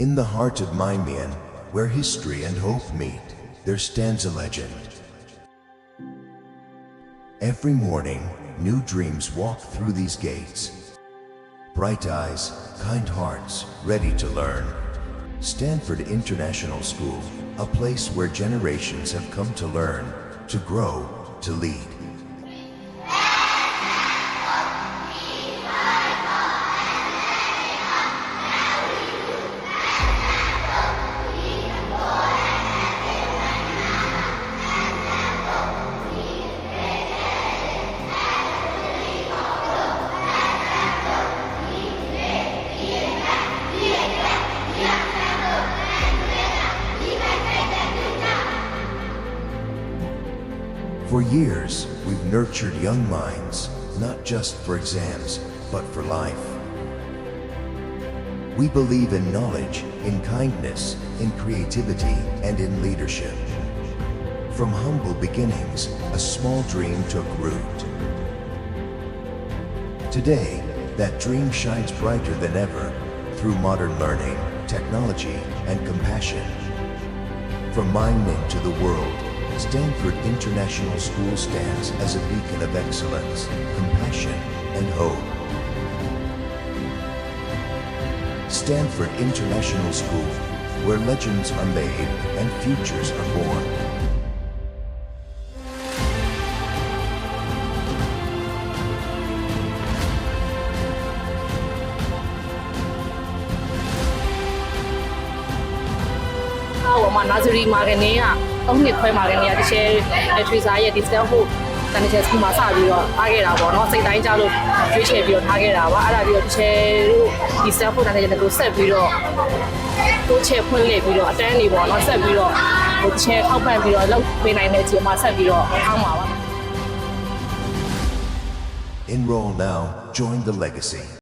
In the heart of Mimian, where history and hope meet, there stands a legend. Every morning, new dreams walk through these gates. Bright eyes, kind hearts, ready to learn. Stanford International School, a place where generations have come to learn, to grow, to lead. For years, we've nurtured young minds, not just for exams, but for life. We believe in knowledge, in kindness, in creativity, and in leadership. From humble beginnings, a small dream took root. Today, that dream shines brighter than ever through modern learning, technology, and compassion. From Mindning to the world, Stanford International School stands as a beacon of excellence, compassion, and hope. Stanford International School, where legends are made and futures are born. ။ ဟိုမှာ nursery မှာကနေက၃နှစ်ခွဲမှာကနေကတစ်ချက်ထွေစာရဲ့ discount ဖို့တန်ချက်စကူမှာစပြီးတော့ထားခဲ့တာပေါ့နော်စိတ်တိုင်းကြလို့ရွေးချယ်ပြီးတော့ထားခဲ့တာပါအဲ့ဒါပြီးတော့တစ်ချက်တို့ဒီ self ဖို့တန်ချက်ကိုဆက်ပြီးတော့တိုးချက်ဖွင့်လှစ်ပြီးတော့အတန်းနေပေါ့နော်ဆက်ပြီးတော့ဟိုတစ်ချက်ထောက်ပံ့ပြီးတော့လုပ်ပေးနိုင်တဲ့အချိန်မှာဆက်ပြီးတော့ထောင်းပါပါ Enroll now, join the legacy.